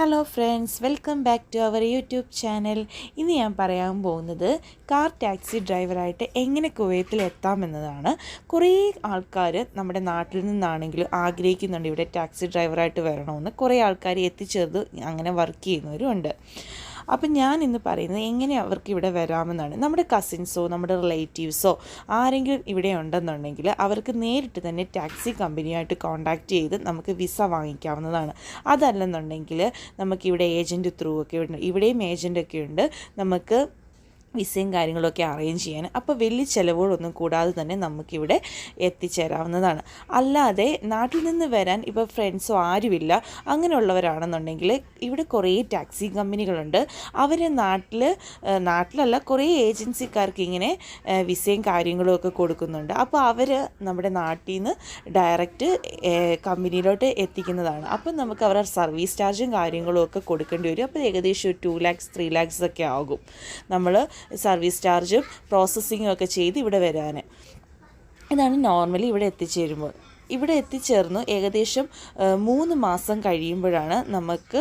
Hello friends welcome back to our YouTube channel ഇന്ന് ഞാൻ പറയാൻ പോകുന്നത് കാർ ടാക്സി ഡ്രൈവറായിട്ട് എങ്ങനെ കുവൈത്തിൽ എത്താമെന്നതാണ് കുറേ ആൾക്കാർ നമ്മുടെ നാട്ടിൽ നിന്നാണെങ്കിലും ആഗ്രഹിക്കുന്നുണ്ട് ഇവിടെ ടാക്സി ഡ്രൈവറായിട്ട് വരണമെന്ന്. കുറേ ആൾക്കാർ എത്തിച്ചേർത്ത് അങ്ങനെ വർക്ക് ചെയ്യുന്നവരും ഉണ്ട്. അപ്പം ഞാൻ ഇന്ന് പറയുന്നത് എങ്ങനെ അവർക്ക് ഇവിടെ വരാമെന്നാണ്. നമ്മുടെ കസിൻസോ നമ്മുടെ റിലേറ്റീവ്സോ ആരെങ്കിലും ഇവിടെ ഉണ്ടെന്നുണ്ടെങ്കിൽ അവർക്ക് നേരിട്ട് തന്നെ ടാക്സി കമ്പനിയായിട്ട് കോൺടാക്റ്റ് ചെയ്ത് നമുക്ക് വിസ വാങ്ങിക്കാവുന്നതാണ്. അതല്ലെന്നുണ്ടെങ്കിൽ നമുക്കിവിടെ ഏജന്റ് ത്രൂ ഒക്കെ ഉണ്ട് ഇവിടെയും ഏജന്റൊക്കെ ഉണ്ട്. നമുക്ക് വിസയും കാര്യങ്ങളൊക്കെ അറേഞ്ച് ചെയ്യാൻ. അപ്പോൾ വലിയ ചിലവുകളൊന്നും കൂടാതെ തന്നെ നമുക്കിവിടെ എത്തിച്ചേരാവുന്നതാണ്. അല്ലാതെ നാട്ടിൽ നിന്ന് വരാൻ ഇപ്പോൾ ഫ്രണ്ട്സോ ആരുമില്ല. അങ്ങനെയുള്ളവരാണെന്നുണ്ടെങ്കിൽ ഇവിടെ കുറേ ടാക്സി കമ്പനികളുണ്ട് അവർ നാട്ടിൽ നാട്ടിലല്ല കുറേ ഏജൻസിക്കാർക്ക് ഇങ്ങനെ വിസയും കാര്യങ്ങളും ഒക്കെ കൊടുക്കുന്നുണ്ട്. അപ്പോൾ അവർ നമ്മുടെ നാട്ടിൽ നിന്ന് ഡയറക്റ്റ് കമ്പനിയിലോട്ട് എത്തിക്കുന്നതാണ്. അപ്പം നമുക്ക് അവരുടെ സർവീസ് ചാർജും കാര്യങ്ങളും ഒക്കെ കൊടുക്കേണ്ടി വരും. അപ്പോൾ ഏകദേശം ഒരു ടു ലാക്സ് ത്രീ ലാക്സ് ഒക്കെ ആകും. നമ്മൾ സർവീസ് ചാർജും പ്രോസസ്സിങ്ങും ഒക്കെ ചെയ്ത് ഇവിടെ വരാൻ ഇതാണ് നോർമലി ഇവിടെ എത്തിച്ചേരുമ്പോൾ. ഇവിടെ എത്തിച്ചേർന്നു ഏകദേശം മൂന്ന് മാസം കഴിയുമ്പോഴാണ് നമുക്ക്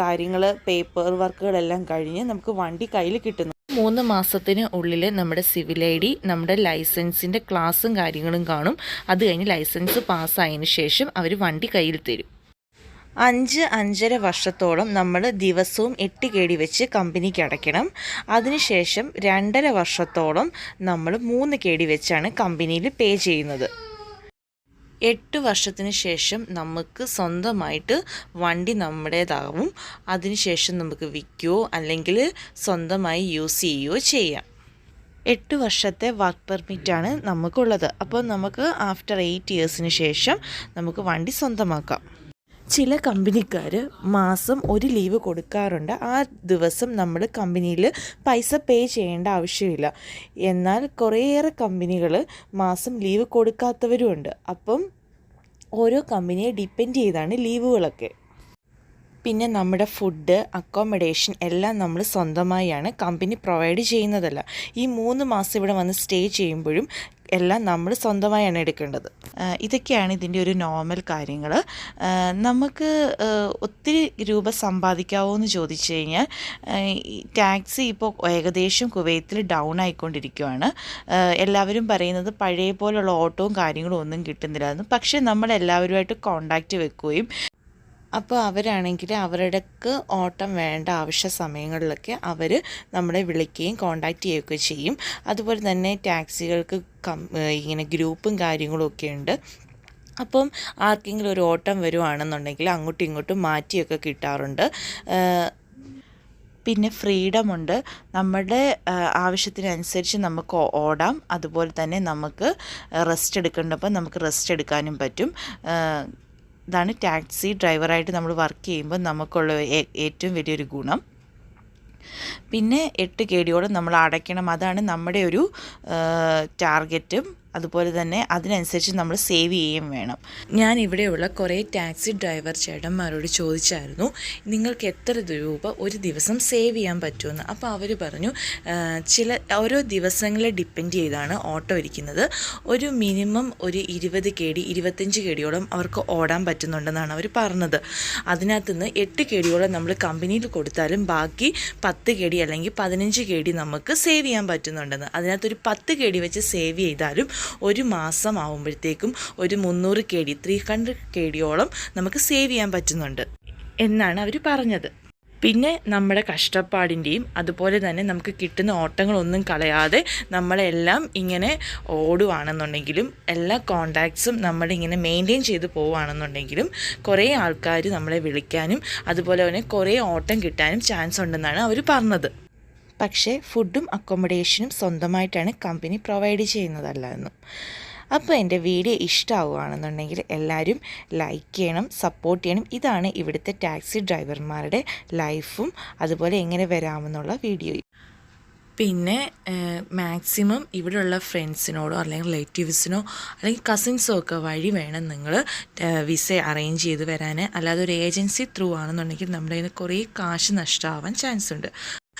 കാര്യങ്ങൾ പേപ്പർ വർക്കുകളെല്ലാം കഴിഞ്ഞ് നമുക്ക് വണ്ടി കയ്യിൽ കിട്ടുന്നത്. മൂന്ന് മാസത്തിന് ഉള്ളിൽ നമ്മുടെ സിവിൽ ഐ ഡി നമ്മുടെ ലൈസൻസിന്റെ ക്ലാസ്സും കാര്യങ്ങളും കാണും. അത് കഴിഞ്ഞ് ലൈസൻസ് പാസ്സായതിനു ശേഷം അവർ വണ്ടി കയ്യിൽ തരും. അഞ്ച് അഞ്ചര വർഷത്തോളം നമ്മൾ ദിവസവും എട്ട് കേടി വെച്ച് കമ്പനിക്ക് അടയ്ക്കണം അതിനുശേഷം രണ്ടര വർഷത്തോളം നമ്മൾ മൂന്ന് കേടി വെച്ചാണ് കമ്പനിയിൽ പേ ചെയ്യുന്നത്. എട്ട് വർഷത്തിന് ശേഷം നമുക്ക് സ്വന്തമായിട്ട് വണ്ടി നമ്മുടേതാവും. അതിനുശേഷം നമുക്ക് വിൽക്കുകയോ അല്ലെങ്കിൽ സ്വന്തമായി യൂസ് ചെയ്യുകയോ ചെയ്യാം. എട്ട് വർഷത്തെ വർക്ക് പെർമിറ്റാണ് നമുക്കുള്ളത്. അപ്പോൾ നമുക്ക് ആഫ്റ്റർ എയ്റ്റ് ഇയേഴ്സിന് ശേഷം നമുക്ക് വണ്ടി സ്വന്തമാക്കാം. ചില കമ്പനിക്കാർ മാസം ഒരു ലീവ് കൊടുക്കാറുണ്ട്. ആ ദിവസം നമ്മൾ കമ്പനിയിൽ പൈസ പേ ചെയ്യേണ്ട ആവശ്യമില്ല. എന്നാൽ കുറേയേറെ കമ്പനികൾ മാസം ലീവ് കൊടുക്കാത്തവരുമുണ്ട് അപ്പം ഓരോ കമ്പനിയെ ഡിപ്പെൻഡ് ചെയ്താണ് ലീവുകളൊക്കെ. പിന്നെ നമ്മുടെ ഫുഡ് അക്കോമഡേഷൻ എല്ലാം നമ്മൾ സ്വന്തമായാണ് കമ്പനി പ്രൊവൈഡ് ചെയ്യുന്നതല്ല. ഈ മൂന്ന് മാസം ഇവിടെ വന്ന് സ്റ്റേ ചെയ്യുമ്പോഴും എല്ലാം നമ്മൾ സ്വന്തമായാണ് എടുക്കേണ്ടത്. ഇതൊക്കെയാണ് ഇതിന്റെ ഒരു നോർമൽ കാര്യങ്ങൾ. നമുക്ക് ഒത്തിരി രൂപ സമ്പാദിക്കാവോ എന്ന് ചോദിച്ചു കഴിഞ്ഞാൽ ടാക്സി ഇപ്പോൾ ഏകദേശം കുവൈത്തിൽ ഡൗൺ ആയിക്കൊണ്ടിരിക്കുകയാണ് എല്ലാവരും പറയുന്നത് പഴയ പോലുള്ള ഓട്ടവും കാര്യങ്ങളും ഒന്നും കിട്ടുന്നില്ലായിരുന്നു പക്ഷേ നമ്മൾ എല്ലാവരുമായിട്ട് കോണ്ടാക്റ്റ് വെക്കുകയും അപ്പോൾ അവരാണെങ്കിൽ അവരുടെക്ക് ഓട്ടം വേണ്ട ആവശ്യ സമയങ്ങളിലൊക്കെ അവർ നമ്മളെ വിളിക്കുകയും കോണ്ടാക്റ്റ് ചെയ്യുകയൊക്കെ ചെയ്യും. അതുപോലെ തന്നെ ടാക്സികൾക്ക് കം ഇങ്ങനെ ഗ്രൂപ്പും കാര്യങ്ങളും ഒക്കെ ഉണ്ട്. അപ്പം ആർക്കെങ്കിലും ഒരു ഓട്ടം വരുവാണെന്നുണ്ടെങ്കിൽ അങ്ങോട്ടും ഇങ്ങോട്ടും മാറ്റിയൊക്കെ കിട്ടാറുണ്ട്. പിന്നെ ഫ്രീഡം ഉണ്ട്. നമ്മുടെ ആവശ്യത്തിനനുസരിച്ച് നമുക്ക് ഓടാം. അതുപോലെ തന്നെ നമുക്ക് റെസ്റ്റ് എടുക്കേണ്ടപ്പോൾ നമുക്ക് റെസ്റ്റ് എടുക്കാനും പറ്റും. ആ, ഇതാണ് ടാക്സി ഡ്രൈവറായിട്ട് നമ്മൾ വർക്ക് ചെയ്യുമ്പോൾ നമുക്കുള്ള ഏറ്റവും വലിയൊരു ഗുണം. പിന്നെ എട്ട് കേടിയോളം നമ്മൾ അടയ്ക്കണം. അതാണ് നമ്മുടെ ഒരു ടാർഗറ്റും. അതുപോലെ തന്നെ അതിനനുസരിച്ച് നമ്മൾ സേവ് ചെയ്യുകയും വേണം. ഞാൻ ഇവിടെയുള്ള കുറേ ടാക്സി ഡ്രൈവർ ചേട്ടന്മാരോട് ചോദിച്ചായിരുന്നു നിങ്ങൾക്ക് എത്ര രൂപ ഒരു ദിവസം സേവ് ചെയ്യാൻ പറ്റുമെന്ന്? അപ്പോൾ അവർ പറഞ്ഞു ചില ഓരോ ദിവസങ്ങളെ ഡിപ്പെൻഡ് ചെയ്താണ് ഓട്ടോ ഇരിക്കുന്നത്. ഒരു മിനിമം ഒരു ഇരുപത് കെ ഡി ഇരുപത്തഞ്ച് കെ ഡിയോളം അവർക്ക് ഓടാൻ പറ്റുന്നുണ്ടെന്നാണ് അവർ പറഞ്ഞത്. അതിനകത്ത് നിന്ന് എട്ട് കെ ഡിയോളം നമ്മൾ കമ്പനിയിൽ കൊടുത്താലും ബാക്കി പത്ത് കെ അല്ലെങ്കിൽ പതിനഞ്ച് കെ ഡി നമുക്ക് സേവ് ചെയ്യാൻ പറ്റുന്നുണ്ടെന്ന്. അതിനകത്തൊരു പത്ത് കെ ഡി വെച്ച് സേവ് ചെയ്താലും ഒരു മാസം ആവുമ്പോഴത്തേക്കും ഒരു മുന്നൂറ് K D three hundred K ഡിയോളം നമുക്ക് സേവ് ചെയ്യാൻ പറ്റുന്നുണ്ട് എന്നാണ് അവർ പറഞ്ഞത്. പിന്നെ നമ്മുടെ കഷ്ടപ്പാടിന്റെയും അതുപോലെ തന്നെ നമുക്ക് കിട്ടുന്ന ഓട്ടങ്ങളൊന്നും കളയാതെ നമ്മളെല്ലാം ഇങ്ങനെ ഓടുവാണെന്നുണ്ടെങ്കിലും എല്ലാ കോണ്ടാക്ട്സും നമ്മളിങ്ങനെ മെയിന്റെയിൻ ചെയ്ത് പോവുകയാണെന്നുണ്ടെങ്കിലും കുറേ ആൾക്കാർ നമ്മളെ വിളിക്കാനും അതുപോലെ തന്നെ കുറേ ഓട്ടം കിട്ടാനും ചാൻസ് ഉണ്ടെന്നാണ് അവർ പറഞ്ഞത്. പക്ഷേ ഫുഡും അക്കോമഡേഷനും സ്വന്തമായിട്ടാണ് കമ്പനി പ്രൊവൈഡ് ചെയ്യുന്നതല്ല എന്നും അപ്പോൾ എന്റെ വീഡിയോ ഇഷ്ടമാവുകയാണെന്നുണ്ടെങ്കിൽ എല്ലാവരും ലൈക്ക് ചെയ്യണം സപ്പോർട്ട് ചെയ്യണം. ഇതാണ് ഇവിടുത്തെ ടാക്സി ഡ്രൈവർമാരുടെ ലൈഫും അതുപോലെ എങ്ങനെ വരാമെന്നുള്ള വീഡിയോയും പിന്നെ മാക്സിമം ഇവിടെയുള്ള ഫ്രണ്ട്സിനോടോ അല്ലെങ്കിൽ റിലേറ്റീവ്സിനോ അല്ലെങ്കിൽ കസിൻസോ ഒക്കെ വഴി വേണം നിങ്ങൾ വിസ അറേഞ്ച് ചെയ്ത് വരാൻ. അല്ലാതെ ഒരു ഏജൻസി ത്രൂ ആണെന്നുണ്ടെങ്കിൽ നമ്മുടെ കയ്യിൽ നിന്ന് കുറേ കാശ് നഷ്ടമാവാൻ ചാൻസ് ഉണ്ട്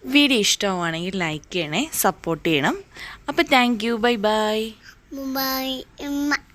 വീഡിയോ ഇഷ്ടമാണെങ്കിൽ ലൈക്ക് ചെയ്യണേ സപ്പോർട്ട് ചെയ്യണം. അപ്പോൾ thank you bye bye Bye.